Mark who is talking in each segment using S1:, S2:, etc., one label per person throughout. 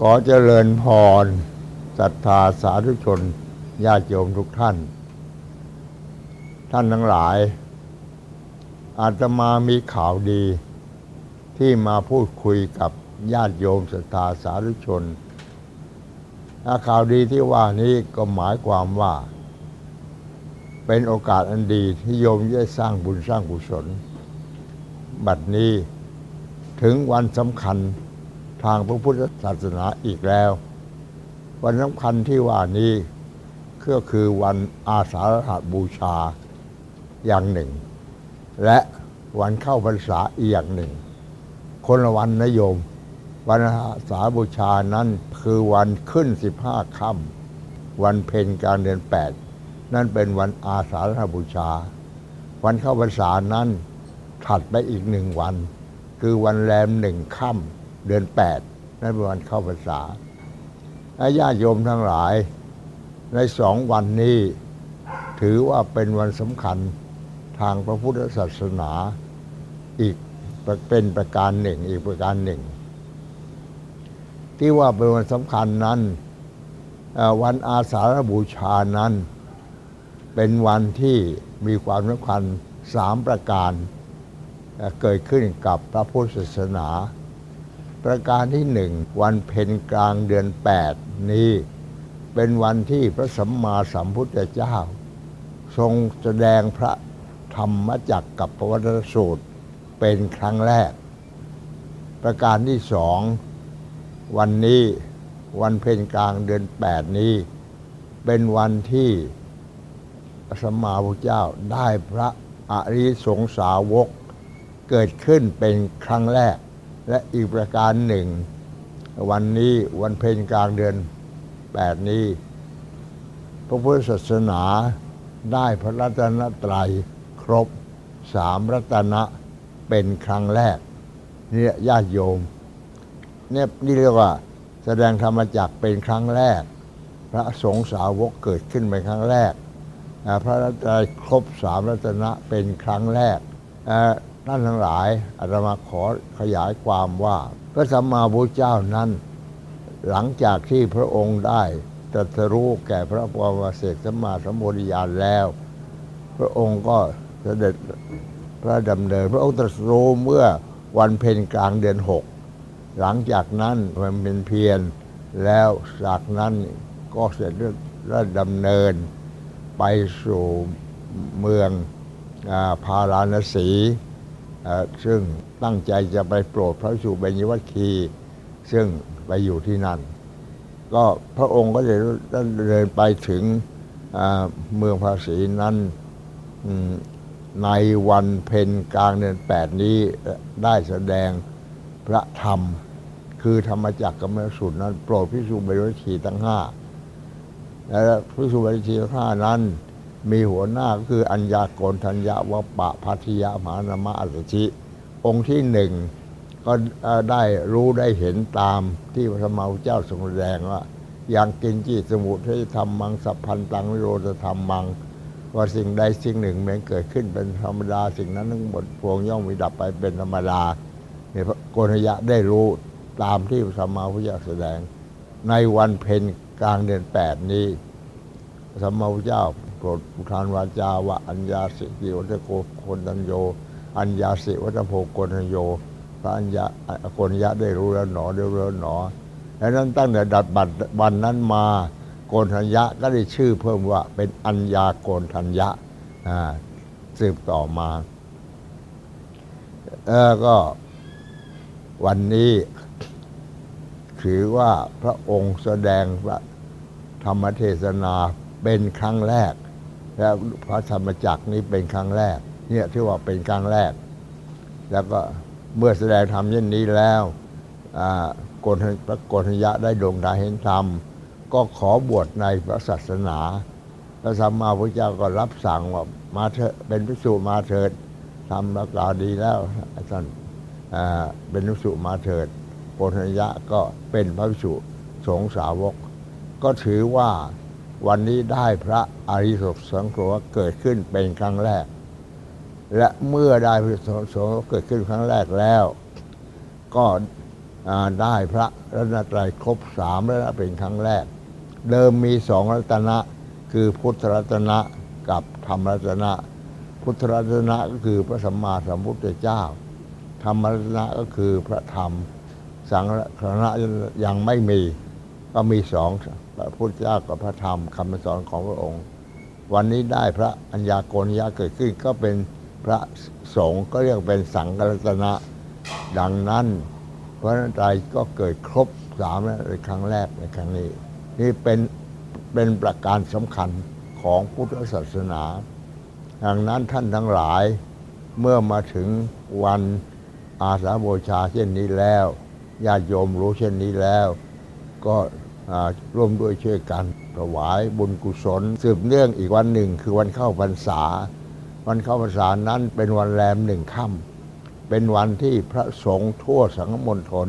S1: ขอเจริญพรศรัทธาสาธุชนญาติโยมทุกท่าน ท่านทั้งหลาย อาตมามีข่าวดี ที่มาพูดคุยกับญาติโยมศรัทธาสาธุชนข่าวดีที่ว่านี้ก็หมายความว่า เป็นโอกาสอันดีที่โยมจะได้สร้างบุญสร้างกุศล บัดนี้ถึงวันสำคัญ ทางพระพุทธศาสนาอีกแล้ว วันสำคัญที่ว่านี้ก็คือวันอาสาฬหบูชาอย่างหนึ่ง และวันเข้าพรรษาอีกอย่างหนึ่ง คนละวันนะโยม วันอาสาฬบูชานั้นคือวันขึ้นสิบห้าค่ำวันเพ็ญการเดือนแปดนั่นเป็นวันอาสาฬหบูชา วันเข้าพรรษานั้นถัดไปอีกหนึ่งวัน คือวันแรมหนึ่งค่ำ เดือนแปดนั่นเป็นวันเข้าพรรษาและญาติโยมทั้งหลาย ในสองวันนี้ ถือว่าเป็นวันสำคัญทางพระพุทธศาสนาอีกเป็นประการหนึ่งอีกประการหนึ่ง ที่ว่าเป็นวันสำคัญนั้นวันอาสาฬบูชานั้น เป็นวันที่มีความสำคัญสามประการ เกิดขึ้นกับพระพุทธศาสนา ประการที่หนึ่งวันเพ็ญกลางเดือนแปดนี้ เป็นวันที่พระสัมมาสัมพุทธเจ้า ทรงแสดงพระธรรมจักรกับพระวัตสูตรเป็นครั้งแรก ประการที่สองวันนี้วันเพ็ญกลางเดือนแปดนี้ เป็นวันที่พระสัมมาพุทธเจ้าได้พระอริสงสาวกเกิดขึ้นเป็นครั้งแรก และอีกประการหนึ่ง วันนี้วันเพ็ญกลางเดือนแปดนี้ พระพุทธศาสนาได้พระรัตนตรัยครบสามรัตนะเป็นครั้งแรกเนี่ยญาติโยมเนี่ยนี่เรียกว่าแสดงธรรมจักเป็นครั้งแรก พระสงฆ์สาวกเกิดขึ้นเป็นครั้งแรก พระรัตนตรัยครบสามรัตนะเป็นครั้งแรกอ่า ท่านทั้งหลายอาตมาขอขยายความว่า พระสัมมาพุทธเจ้านั้น หลังจากที่พระองค์ได้ตรัสรู้แก่พระปรมเสกสัมมาสัมโพธิญาณแล้ว พระองค์ก็เสด็จพระดำเนิน พระองค์ตรัสรู้เมื่อวันเพ็ญกลางเดือนหกหลังจากนั้นมันเป็นเพียรแล้วจากนั้นก็เสร็จแล้วดำเนิน ไปสู่เมืองอาพาราณสี ซึ่งตั้งใจจะไปโปรดพระสุเบญวัคคี ซึ่งไปอยู่ที่นั่น ก็พระองค์ก็จะเดินไปถึงเมืองภาษีนั้นในวันเพ็ญกลางเดือนแปดนี้ได้แสดงพระธรรม คือธรรมจักรกับมสุดนั้น โปรดพิสุเบญวัคคีทั้งห้าและพิสุเบญวัคคีทั้งห้านั้น มีหัวหน้าคืออัญญาโกณทัญญาวปะพัทยามหานามะอัสสชิ องค์ที่หนึ่งก็ได้รู้ได้เห็นตามที่พระสมาเจ้าทรงแสดงว่าอย่างกินจิตสมุทัยธรรมมังสัพพันตังวิโรธธรรมมัง ว่าสิ่งใดสิ่งหนึ่งมันเกิดขึ้นเป็นธรรมดา สิ่งนั้นทั้งหมดพวงย่อมมีดับไปเป็นธรรมดาเนี่ยพระโกนยะได้รู้ตามที่พระสัมมาพุทธเจ้าแสดง ในวันเพ็ญกลางเดือนแปดนี้สัมมาพุทธเจ้าโปรดอุทานวาจาว่าอัญญาสิกิวัตโกโคนตัญโย อัญญาสิวัตโพโกนโย พระอัญญาโกนยะได้รู้แล้วหนอได้รู้แล้วหนอดังนั้นตั้งแต่ดัดบัตรวันนั้นมาโกนัญญะก็ได้ชื่อเพิ่มว่าเป็นอัญญาโกนัญญะอ่าสืบต่อมาแล้วก็วันนี้ถือว่าพระองค์แสดงพระธรรมเทศนาเป็นครั้งแรก และพระธรรมจักรนี้เป็นครั้งแรก เนี่ยที่ว่าเป็นครั้งแรก แล้วก็เมื่อแสดงธรรมเช่นนี้แล้วโกนพระโกนทัญญะได้ดวงตาเห็นธรรม ก็ขอบวชในพระศาสนาพระสัมมาพุทธเจ้าก็รับสั่งว่ามาเถอะเป็นพิสุมาเถิดทำรักษาดีแล้วท่านเป็นพิสุมาเถิดโพธิยะก็เป็นพระพิสุสงสาวก ก็ถือว่า วันนี้ได้พระอริยสังโฆเกิดขึ้นเป็นครั้งแรก และเมื่อได้พระสงฆ์เกิดขึ้นครั้งแรกแล้ว ก็ได้พระรัตนตรัยครบสามแล้วนะเป็นครั้งแรก เดิมมีสองรัตนะคือพุทธรัตนะกับธรรมรัตนะ พุทธรัตนะก็คือพระสัมมาสัมพุทธเจ้า ธรรมรัตนะก็คือพระธรรม สังฆรัตนะยังไม่มีก็มีสอง พระพุทธเจ้ากับพระธรรมคำสอนของพระองค์ วันนี้ได้พระอัญญาโกณยะเกิดขึ้นก็เป็นพระสงฆ์ก็เรียกเป็นสังฆรัตนะดังนั้นพระนันตรัยก็เกิดครบสามแล้วในครั้งแรกในครั้งนี้ นี่เป็นเป็นประการสำคัญของพุทธศาสนา ดังนั้นท่านทั้งหลายเมื่อมาถึงวันอาสาบูชาเช่นนี้แล้วญาติโยมรู้เช่นนี้แล้ว ก็ ร่วมด้วยช่วยกันถวายบุญกุศล สืบเนื่องอีกวันหนึ่งคือวันเข้าพรรษา วันเข้าพรรษานั้นเป็นวันแรมหนึ่งค่ำเป็นวันที่พระสงฆ์ทั่วสังฆมณฑล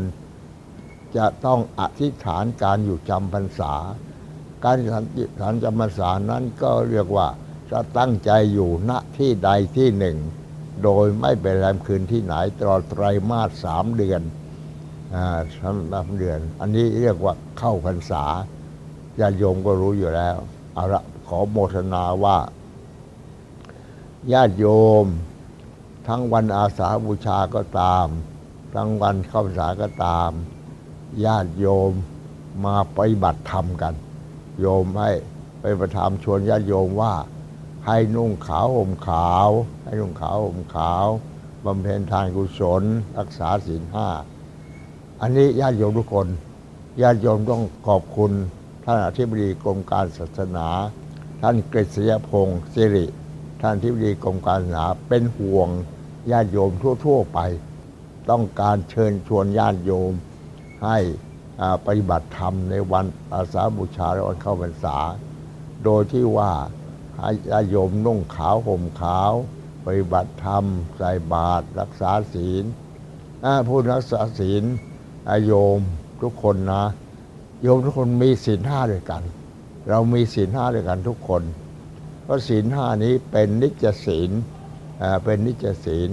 S1: จะต้องอธิษฐานการอยู่จำพรรษา การอธิษฐานจำพรรษานั้นก็เรียกว่าจะตั้งใจอยู่ณที่ใดที่หนึ่ง โดยไม่ไปแรมคืนที่ไหนตลอดไตรมาสสามเดือน สามสามเดือน อันนี้เรียกว่าเข้าพรรษาญาติโยมก็รู้อยู่แล้ว เอาละขอโมทนาว่าญาติโยม ทั้งวันอาสาบูชาก็ตาม ทั้งวันเข้าพรรษาก็ตาม ญาติโยมมาปฏิบัติธรรมกัน โยมให้ไปประทามชวนญาติโยมว่า ให้นุ่งขาวห่มขาว ให้นุ่งขาวห่มขาวบำเพ็ญทานกุศล รักษาศีลห้า อันนี้ญาติโยมทุกคนญาติโยมต้องขอบคุณท่านอธิบดีกรมการศาสนา ท่านกฤษยพงศ์สิริ ท่านอธิบดีกรมการศาสนาเป็นห่วงญาติโยมทั่ว ๆ ไป ต้องการเชิญชวนญาติโยมให้ปฏิบัติธรรมในวันอาสาบูชาและวันเข้าพรรษา โดยที่ว่าญาติโยมนุ่งขาวห่มขาว ปฏิบัติธรรม ใส่บาตรรักษาศีลผู้รักษาศีล โยมทุกคนนะ โยมทุกคนมีศีลห้าด้วยกัน เรามีศีลห้าด้วยกันทุกคน เพราะศีลห้านี้เป็นนิจศีลเป็นนิจศีล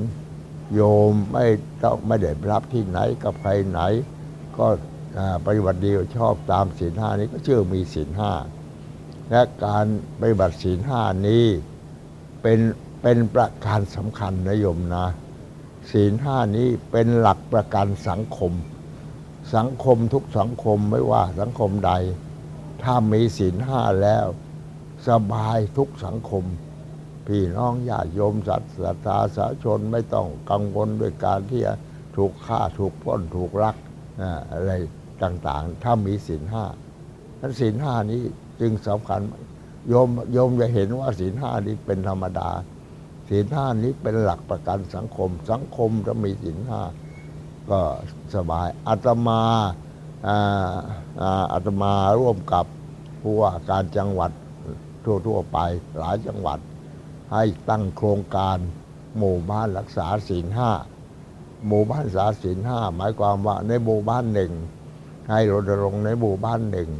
S1: โยมไม่ต้องไม่ได้รับที่ไหนกับใครไหน ก็ปฏิบัติดีชอบตามศีลห้านี้ก็ชื่อมีศีลห้าและการปฏิบัติศีลห้านี้เป็นเป็นประการสำคัญนะโยมนะศีลห้านี้เป็นหลักประกันสังคม สังคมทุกสังคมไม่ว่าสังคมใด ถ้ามีศีลห้าแล้ว สบายทุกสังคม พี่น้องญาติโยมสัตว์ศรัทธาสาชนไม่ต้องกังวลด้วยการที่จะถูกฆ่าถูกป้นถูกลักอะไรต่างๆ ถ้ามีศีลห้านั้นศีลห้านี้จึงสำคัญโยมโยมจะเห็นว่าศีลห้านี้เป็นธรรมดาศีลห้านี้เป็นหลักประกันสังคม สังคมจะมีศีลห้า ก็สบายอาตมาอาอาตมาร่วมกับผู้ว่าการจังหวัดทั่วๆไปหลายจังหวัด ให้ตั้งโครงการหมู่บ้านรักษาศีลห้าหมู่บ้านรักษาศีลห้าหมายความว่าในหมู่บ้านหนึ่ง ให้รณรงค์ในหมู่บ้านหนึ่ง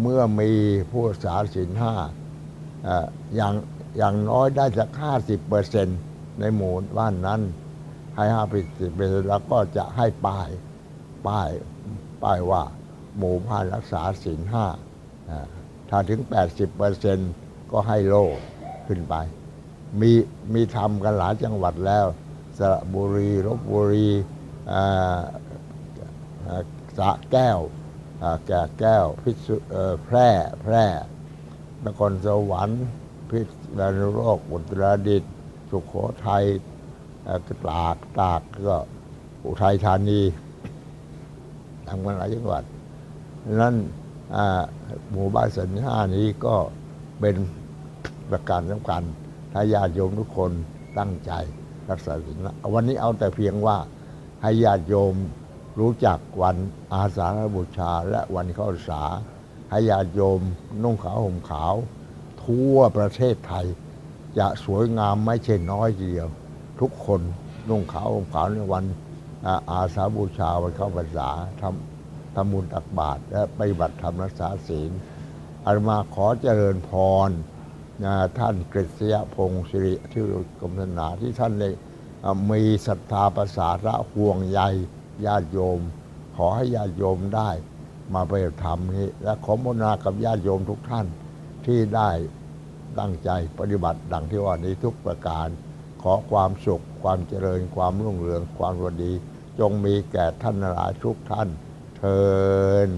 S1: เมื่อมีผู้รักษาศีลห้าเอ่ออย่างอย่างน้อยได้สักห้าสิบเปอร์เซ็นในหมู่บ้านนั้น ให้ห้าสิบเปอร์เซ็นแล้วก็จะให้ป้ายป้ายป้ายว่า หมู่บ้านรักษาศีลห้าถ้าถึง 80เปอร์เซ็นก็ให้โล่ขึ้นไป มีมีทำกันหลายจังหวัดแล้ว สระบุรีลบบุรีสระแก้วแก่แก้วพิษเอ่แพร่แพร่นครสวรรค์พิษณุโลกอุตรดิตถ์สุโขทัย เอ่อตากตากก็อุทัยธานีทำกันหลายจังหวัดนั้นหมู่บ้านสันนิห้านี้ก็เป็นประการสำคัญถ้าญาติโยมทุกคนตั้งใจรักษาศีลวันนี้เอาแต่เพียงว่าให้ญาติโยมรู้จักวันอาสาฬบูชา และวันเข้าพรรษาให้ญาติโยมนุ่งขาวห่มขาว ทั่วประเทศไทย จะสวยงามไม่ใช่น้อยทีเดียว ทุกคนนุ่งขาวห่มขาวในวันอาสาบูชาวันเข้าพรรษาทำทำบุญตักบาตรและปฏิบัติธรรมรักษาศีลอาตมาขอเจริญพรท่านกฤษยพงศ์สิริที่กรมศาสนาที่ท่านได้อ่ามีศรัทธาประสาระห่วงใยญาติโยม ขอให้ญาติโยมได้มาไปฏิบัติธรรมนี้ และขอมนากับญาติโยมทุกท่านที่ได้ตั้งใจปฏิบัติดังที่ว่านี้ทุกประการ อความสุข ความเจริญความรุ่งเรืองความวดี จงมีแก่ท่านหลายทุกท่านเทิน